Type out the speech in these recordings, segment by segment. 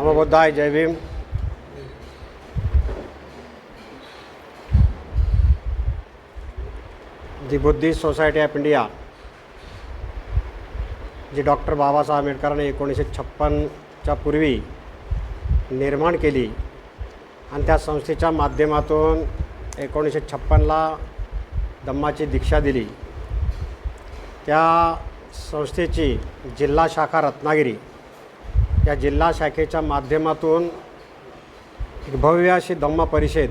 नमोबुद्धाय Jai Bhim. The Buddhist society of India G doctor Babasaheb आंबेडकरांनी एकोणीसशे छप्पनच्या पूर्वी निर्माण केली आणि त्या संस्थेच्या माध्यमातून एकोणीसशे छप्पनला धम्माची दीक्षा दिली. त्या संस्थेची जिल्हा शाखा रत्नागिरी या जिल्हा शाखेच्या माध्यमातून एक भव्य अशी धम्म परिषद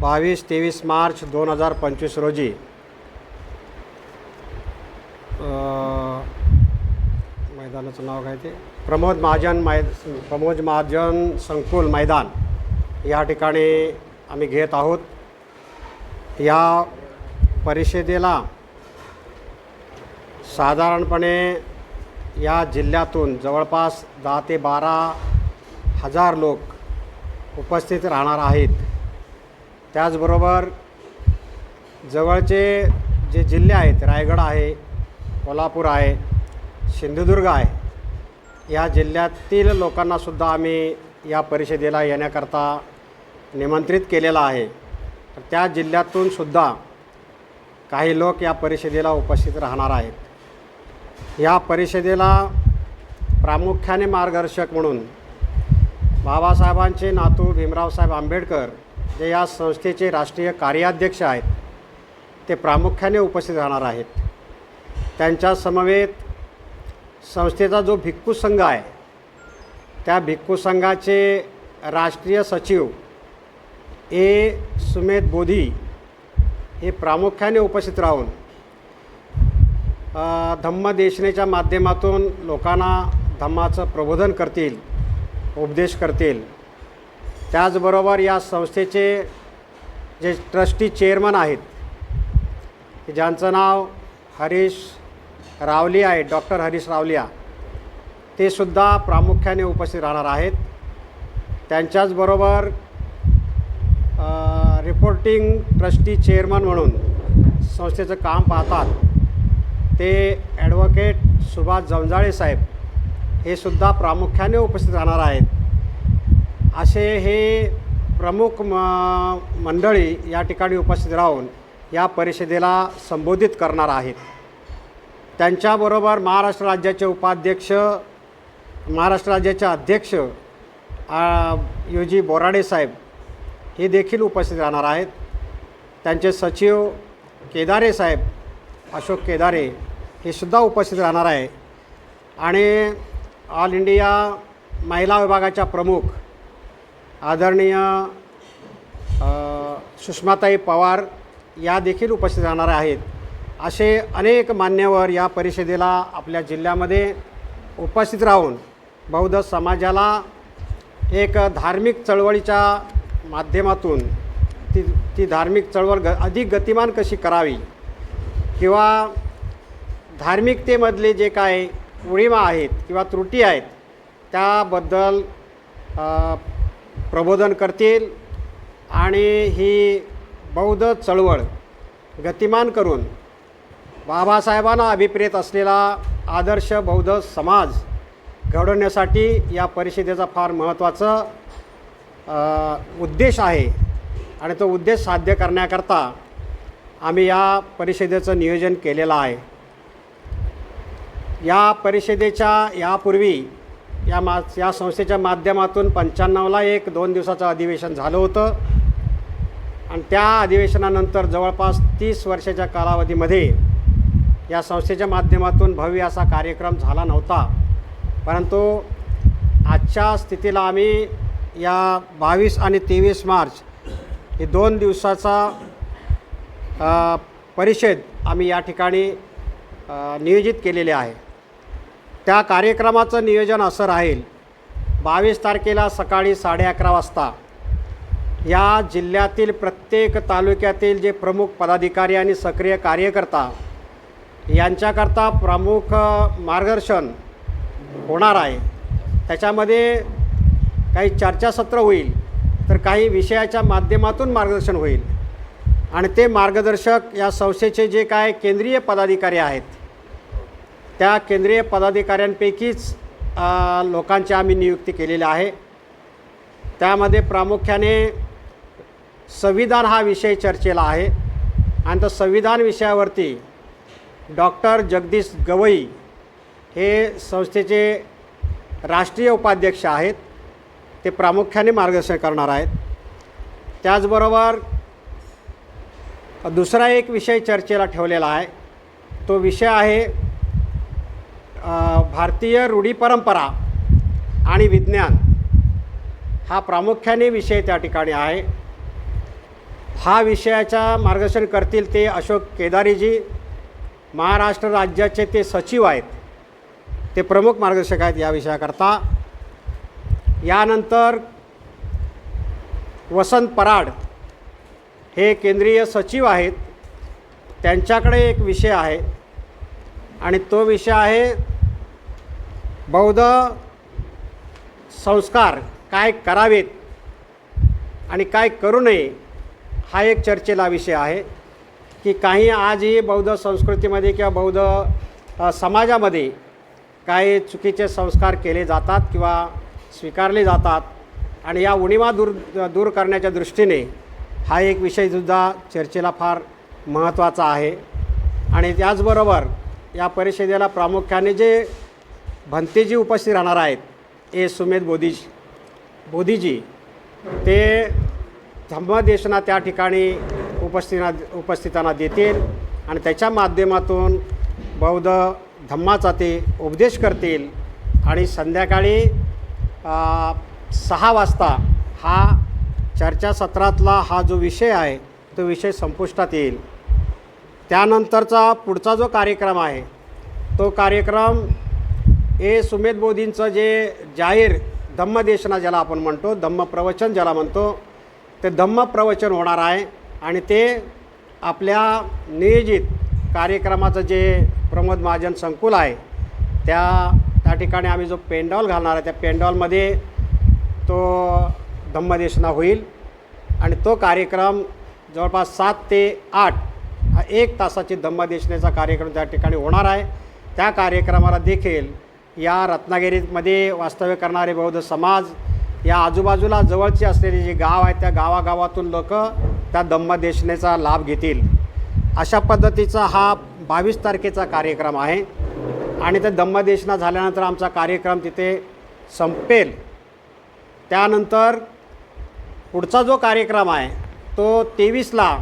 बावीस तेवीस मार्च दोन हजार पंचवीस रोजी मैदानाचं नाव काय ते? प्रमोद महाजन मै प्रमोद महाजन संकुल मैदान. या ठिकाणी आम्ही घेत आहोत. या परिषदेला साधारणपणे या जिल्ह्यातून जवळपास दहा ते बारा हजार लोक उपस्थित राहणार आहेत. त्याचबरोबर जवळचे जे जिल्हे आहेत रायगड आहे कोल्हापूर आहे सिंधुदुर्ग आहे या जिल्ह्यातील लोकांनासुद्धा आम्ही या परिषदेला येण्याकरता निमंत्रित केलेलं आहे. तर त्या जिल्ह्यातून सुद्धा काही लोक या परिषदेला उपस्थित राहणार आहेत. या परिषदेला प्रामुख्याने मार्गदर्शक म्हणून बाबासाहेबांचे नातू भीमरावसाहेब आंबेडकर जे या संस्थेचे राष्ट्रीय कार्याध्यक्ष आहेत ते प्रामुख्याने उपस्थित राहणार आहेत. त्यांच्या समवेत संस्थेचा जो भिक्खू संघ आहे त्या भिक्खू संघाचे राष्ट्रीय सचिव ए सुमेध बोधी हे प्रामुख्याने उपस्थित राहून धम्मदेशनेच्या धम्म देशनेच्या माध्यमातून लोकांना धम्माचं प्रबोधन करतील उपदेश करतील. त्याचबरोबर या संस्थेचे जे ट्रस्टी चेअरमन आहेत ज्यांचं नाव हरीश रावली आहे डॉक्टर हरीश रावलिया ते सुद्धा प्रामुख्याने उपस्थित राहणार आहेत. त्यांच्याचबरोबर रिपोर्टिंग ट्रस्टी चेअरमन म्हणून संस्थेचं काम पाहतात. ते ॲडव्होकेट सुभाष जंजाळे साहेब हे सुद्धा प्रामुख्याने उपस्थित राहणार आहेत. असे हे प्रमुख म मंडळी या ठिकाणी उपस्थित राहून या परिषदेला संबोधित करणार आहेत. त्यांच्याबरोबर महाराष्ट्र राज्याचे उपाध्यक्ष महाराष्ट्र राज्याचे अध्यक्ष यू जी बोराडे साहेब हे देखील उपस्थित राहणार आहेत. त्यांचे सचिव केदारे साहेब अशोक केदारे हे सुद्धा उपस्थित राहणार आहे. आणि ऑल इंडिया महिला विभागाच्या प्रमुख आदरणीय सुषमाताई पवार या देखील उपस्थित राहणार आहेत. असे अनेक मान्यवर या परिषदेला आपल्या जिल्ह्यामध्ये उपस्थित राहून बौद्ध समाजाला एक धार्मिक चळवळीच्या माध्यमातून ती ती धार्मिक चळवळ ग अधिक गतिमान कशी करावी किंवा धार्मिकतेमधले जे काय उणिवा आहेत किंवा त्रुटी आहेत त्याबद्दल प्रबोधन करतील आणि ही बौद्ध चळवळ गतिमान करून बाबासाहेबांना अभिप्रेत असलेला आदर्श बौद्ध समाज घडवण्यासाठी या परिषदेचा फार महत्त्वाचं उद्देश आहे आणि तो उद्देश साध्य करण्याकरता आम्ही या परिषदेचं नियोजन केलेलं आहे. या परिषदेच्या यापूर्वी या मा या संस्थेच्या माध्यमातून पंच्याण्णवला एक दोन दिवसाचं अधिवेशन झालं होतं. आणि त्या अधिवेशनानंतर जवळपास तीस वर्षाच्या कालावधीमध्ये या संस्थेच्या माध्यमातून भव्य असा कार्यक्रम झाला नव्हता. परंतु आजच्या स्थितीला आम्ही या बावीस आणि तेवीस मार्च हे दोन दिवसाचा परिषद आम्ही या ठिकाणी नियोजित केलेले आहे. त्या कार्यक्रमाचं नियोजन असं राहील बावीस तारखेला सकाळी साडे अकरा वाजता या जिल्ह्यातील प्रत्येक तालुक्यातील जे प्रमुख पदाधिकारी आणि सक्रिय कार्यकर्ता यांच्याकरता प्रमुख मार्गदर्शन होणार आहे. त्याच्यामध्ये काही चर्चासत्र होईल तर काही विषयाच्या माध्यमातून मार्गदर्शन होईल. आणि ते मार्गदर्शक या संस्थेचे जे काय केंद्रीय पदाधिकारी आहेत त्या केंद्रीय पदाधिकाऱ्यांपैकीच लोकांची आम्ही नियुक्ती केलेली आहे. त्यामध्ये प्रामुख्याने संविधान हा विषय चर्चेला आहे आणि तो संविधान विषयावरती डॉक्टर जगदीश गवई हे संस्थेचे राष्ट्रीय उपाध्यक्ष आहेत. ते प्रामुख्याने मार्गदर्शन करणार आहेत. त्याचबरोबर दुसरा एक विषय चर्चेला ठेवलेला आहे. तो विषय आहे भारतीय रूढी परंपरा आणि विज्ञान. हा प्रामुख्याने विषय त्या ठिकाणी आहे. हा विषयाचा मार्गदर्शन करतील ते अशोक केदारीजी महाराष्ट्र राज्याचे ते सचिव आहेत. ते प्रमुख मार्गदर्शक आहेत या विषयाकरता. यानंतर वसंत पराड हे केंद्रीय सचिव आहेत. त्यांच्याकडे एक विषय आहे. आणि तो विषय आहे बौद्ध संस्कार काय करावेत आणि काय करू नये हा एक चर्चेला विषय आहे. की काही आजही बौद्ध संस्कृतीमध्ये किंवा बौद्ध समाजामध्ये काही चुकीचे संस्कार केले जातात किंवा स्वीकारले जातात. आणि या उणिवा दूर दूर करण्याच्या दृष्टीने हा एक विषयसुद्धा चर्चेला फार महत्त्वाचा आहे. आणि त्याचबरोबर या परिषदेला प्रामुख्याने जे भंतेजी उपस्थित राहणार आहेत ए सुमेध बोधीजी बोधीजी ते धम्मदेशना त्या ठिकाणी उपस्थिना उपस्थितांना देतील आणि त्याच्या माध्यमातून बौद्ध धम्माचा ते उपदेश करतील. आणि संध्याकाळी सहा वाजता हा चर्चासत्रातला हा जो विषय आहे तो विषय संपुष्टात येईल. त्यानंतरचा पुढचा जो कार्यक्रम आहे तो कार्यक्रम हे सुमेध बोधींचं जे जाहीर धम्मदेशना ज्याला आपण म्हणतो धम्म प्रवचन ज्याला म्हणतो ते धम्म प्रवचन होणार आहे आणि ते आपल्या नियोजित कार्यक्रमाचं जे प्रमोद महाजन संकुल आहे त्या त्या ठिकाणी आम्ही जो पेंडॉल घालणार आहे त्या पेंडॉलमध्ये तो धम्मदेशना होईल. आणि तो कार्यक्रम जवळपास सात ते आठ एक तासाची धम्मदेशनेचा कार्यक्रम त्या ठिकाणी होणार आहे. त्या कार्यक्रमाला देखील या रत्नागिरीमध्ये वास्तव्य करणारे बौद्ध समाज या आजूबाजूला जवळची असलेली जी गाव आहेत त्या गावागावातून लोक त्या धम्मदेशनेचा लाभ घेतील. अशा पद्धतीचा हा बावीस तारखेचा कार्यक्रम आहे. आणि ते धम्मदेशना झाल्यानंतर आमचा कार्यक्रम तिथे संपेल. त्यानंतर पुढचा जो कार्यक्रम आहे तो तेवीसला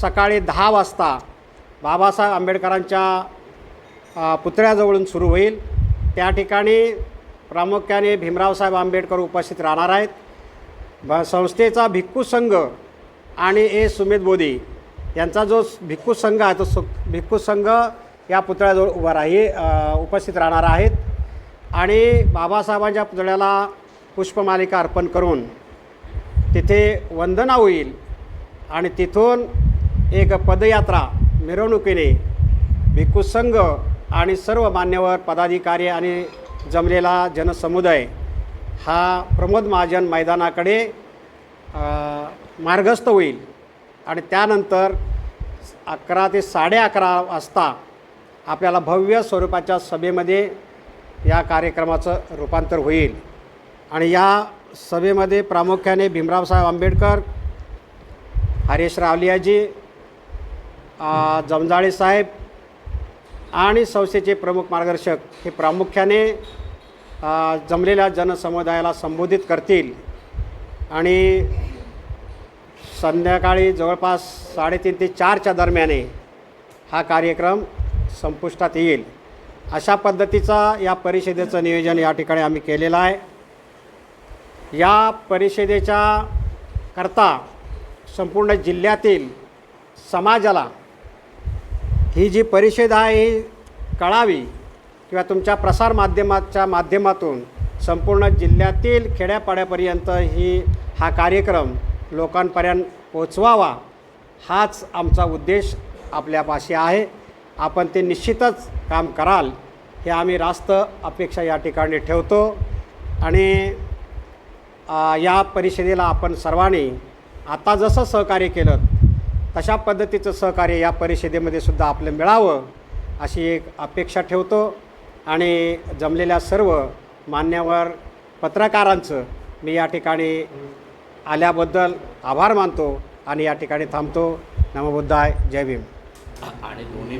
सकाळी दहा वाजता बाबासाहेब आंबेडकरांच्या पुतळ्याजवळून सुरू होईल. त्या ठिकाणी प्रामुख्याने भीमरावसाहेब आंबेडकर उपस्थित राहणार आहेत. ब संस्थेचा भिक्खू संघ आणि ए सुमित बोधी यांचा जो भिक्खू संघ आहे तो सु भिक्खू संघ या पुतळ्याजवळ उभा राही उपस्थित राहणार आहेत. आणि बाबासाहेबांच्या पुतळ्याला पुष्पमालिका अर्पण करून तिथे वंदना होईल. आणि तिथून एक पदयात्रा मिरवणुकीने भिक्खू संघ आणि सर्व मान्यवर पदाधिकारी आणि जमलेला जनसमुदाय हा प्रमोद महाजन मैदानाकडे मार्गस्थ होईल. आणि त्यानंतर अकरा ते साडे अकरा वाजता आपल्याला भव्य स्वरूपाच्या सभेमध्ये या कार्यक्रमाचं रूपांतर होईल. आणि या सभेमध्ये प्रामुख्याने भीमरावसाहेब आंबेडकर हरीश रावलियाजी जमजाळे साहेब आणि संस्थेचे प्रमुख मार्गदर्शक हे प्रामुख्याने जमलेल्या जनसमुदायाला संबोधित करतील. आणि संध्याकाळी जवळपास साडेतीन ते चारच्या दरम्याने हा कार्यक्रम संपुष्टात येईल. अशा पद्धतीचा या परिषदेचं नियोजन या ठिकाणी आम्ही केलेलं आहे. या परिषदेच्या करता संपूर्ण जिल्ह्यातील समाजाला ही जी परिषद आहे ही कळावी किंवा तुमच्या प्रसारमाध्यमाच्या माध्यमातून संपूर्ण जिल्ह्यातील खेड्यापाड्यापर्यंत ही हा कार्यक्रम लोकांपर्यंत पोचवावा हाच आमचा उद्देश आपल्यापाशी आहे. आपण ते निश्चितच काम कराल हे आम्ही रास्त अपेक्षा या ठिकाणी ठेवतो. आणि या परिषदेला आपण सर्वांनी आता जसं सहकार्य केलं तशा पद्धतीचं सहकार्य या परिषदेमध्ये सुद्धा आपलं मिळावं अशी एक अपेक्षा ठेवतो. आणि जमलेल्या सर्व मान्यवर पत्रकारांचं मी या ठिकाणी आल्याबद्दल आभार मानतो आणि या ठिकाणी थांबतो. नमबुद्धाय जय भीम. आणि दोन्ही